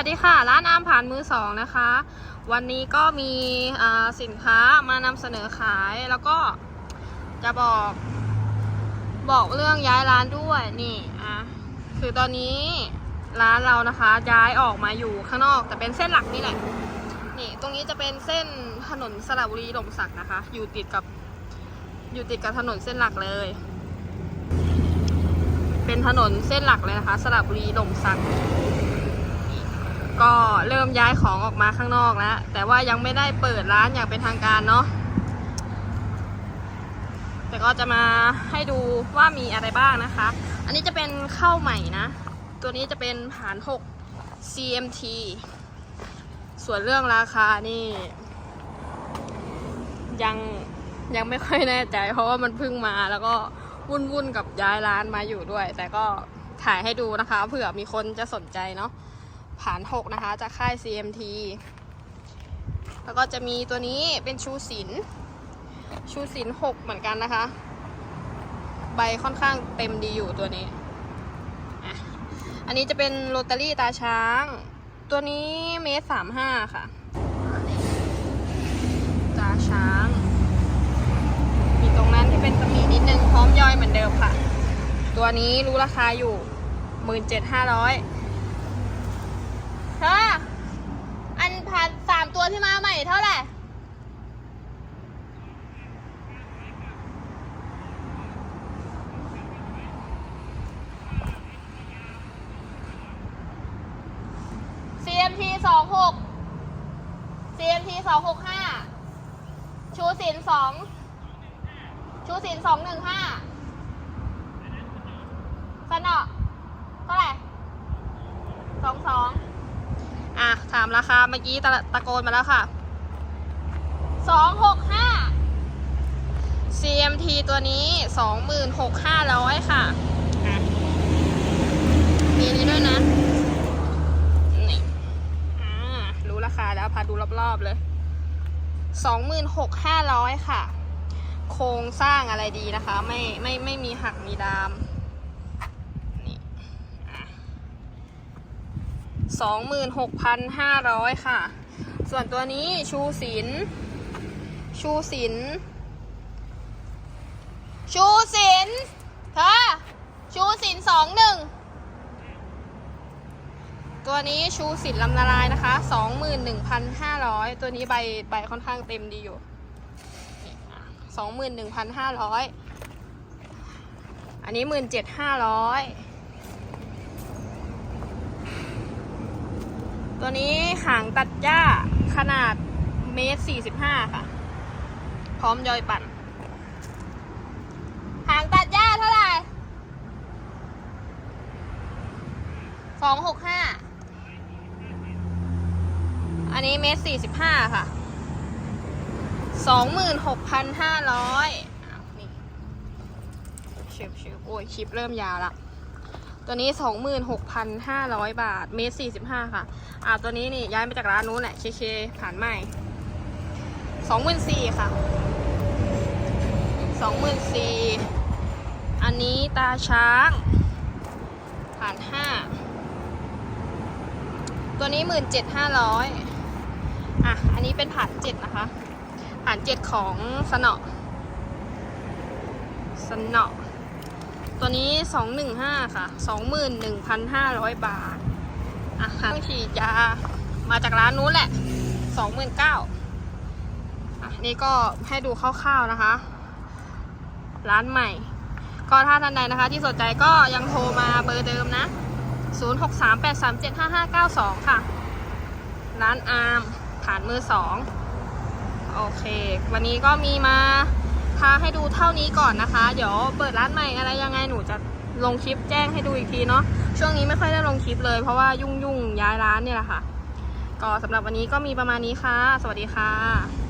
วัสดีค่ะ ร้านอามผ่านมือสองนะคะ วันนี้ก็มีสินค้ามานำเสนอขายแล้วก็จะบอก บอกเรื่องย้ายร้านด้วยนี่อะคือตอนนี้ร้านเรานะคะย้ายออกมาอยู่ข้างนอก แต่เป็นเส้นหลักนี่แหละนี่ตรงนี้จะเป็นเส้นถนนสระบุรีหล่มสักนะคะ อยู่ติดกับอยู่ติดกับถนนเส้นหลักเลย เป็นถนนเส้นหลักเลยนะคะ สระบุรีหล่มสัก ก็เริ่มย้ายของออกมาข้างนอกแล้ว แต่ว่ายังไม่ได้เปิดร้านอย่างเป็นทางการเนาะแต่ก็จะมาให้ดูว่ามีอะไรบ้างนะคะ อันนี้จะเป็นข้าวใหม่นะ ตัวนี้จะเป็นผาน6 CMT ส่วนเรื่องราคานี่ ยังยังไม่ค่อยแน่ใจ เพราะว่ามันเพิ่งมาแล้วก็วุ่นวุ่นๆกับย้ายร้านมาอยู่ด้วย แต่ก็ถ่ายให้ดูนะคะเผื่อมีคนจะสนใจเนาะ ผาน 6 นะคะ จากค่าย CMT แล้วก็จะมีตัวนี้เป็นชูศิลชูศิล6เหมือนกันนะคะ ใบค่อนข้างเต็มดีอยู่ตัวนี้ อันนี้จะเป็นโรตารี่ตาช้าง ตัวนี้เมตรสามห้าค่ะ ตาช้าง มีตรงนั้นที่เป็นตำหนินิดนึงพร้อมย่อยเหมือนเดิมค่ะ ตัวนี้รู้ราคาอยู่หมื่นเจ็ดห้าร้อย เธออันผ่านสามตัวที่มาใหม่เท่าไหร่ CMT สองหก CMT สองหกห้าชูสินสองชูสินสองหนึ่งห้าสนอเท่าไหร่ สองสอง อะ ถามราคาเมื่อกี้ตะตะโกนมาแล้วค่ะสองหกห้า CMT ตัวนี้สองหมื่นหกห้าร้อยค่ะ มีนี้ด้วยนะ นี่อ่ารู้ราคาแล้วพาดูรอบๆเลยสองหมื่นหกห้าร้อยค่ะ โครงสร้างอะไรดีนะคะ ไม่ไม่ไม่มีหักมีดาม 26,500 ค่ะ ส่วนตัวนี้ชูศิลชูศิลชูศิลเธอชูศิลสองหนึ่งตัวนี้ชูศิลลำละลายนะคะ 21,500 ตัวนี้ใบใบค่อนข้างเต็มดีอยู่ 21,500 อันนี้ 17,500 ตัวนี้หางตัดหญ้าขนาดเมตรสี่สิบห้าค่ะ พร้อมยอยปั่น หางตัดหญ้าเท่าไหร่สองหกห้าอันนี้เมตรสี่สิบห้าค่ะสองหมื่นหกพันห้าร้อยนี่ชิบชิบโอ้ยคลิปเริ่มยาวละ ตัวนี้สองหมื่นหกพันห้าร้อยบาท เมตรสี่สิบห้าค่ะ อ่า ตัวนี้นี่ย้ายมาจากร้านนู้นแหละเคเคผ่านใหม่สองหมื่นสี่ค่ะสองหมื่นสี่อันนี้ตาช้าง ผ่านห้าตัวนี้หมื่นเจ็ดห้าร้อยอะ อันนี้เป็นผ่านเจ็ดนะคะ ผ่านเจ็ดของสนอสนอ ตัวนี้สองหนึ่งห้าค่ะสองหมื่นหนึ่งพันห้าร้อยบาท อะค่ะฉีดยามาจากร้านนู้นแหละสองหมื่นเก้าอะนี่ก็ให้ดูคร่าวๆนะคะ ร้านใหม่ ก็ถ้าท่านใดนะคะ ที่สนใจก็ยังโทรมาเบอร์เดิมนะ 0638375592 ค่ะ ร้านอาร์มฐานมือสองโอเค วันนี้ก็มีมา คาให้ดูเท่านี้ก่อนนะคะ เดี๋ยวเปิดร้านใหม่อะไรยังไงหนูจะลงคลิปแจ้งให้ดูอีกทีเนาะช่วงนี้ไม่ค่อยได้ลงคลิปเลยเพราะว่ายุ่งยุ่งๆย้ายร้านเนี่ยแหละค่ะ ก็สำหรับวันนี้ก็มีประมาณนี้ค่ะ สวัสดีค่ะ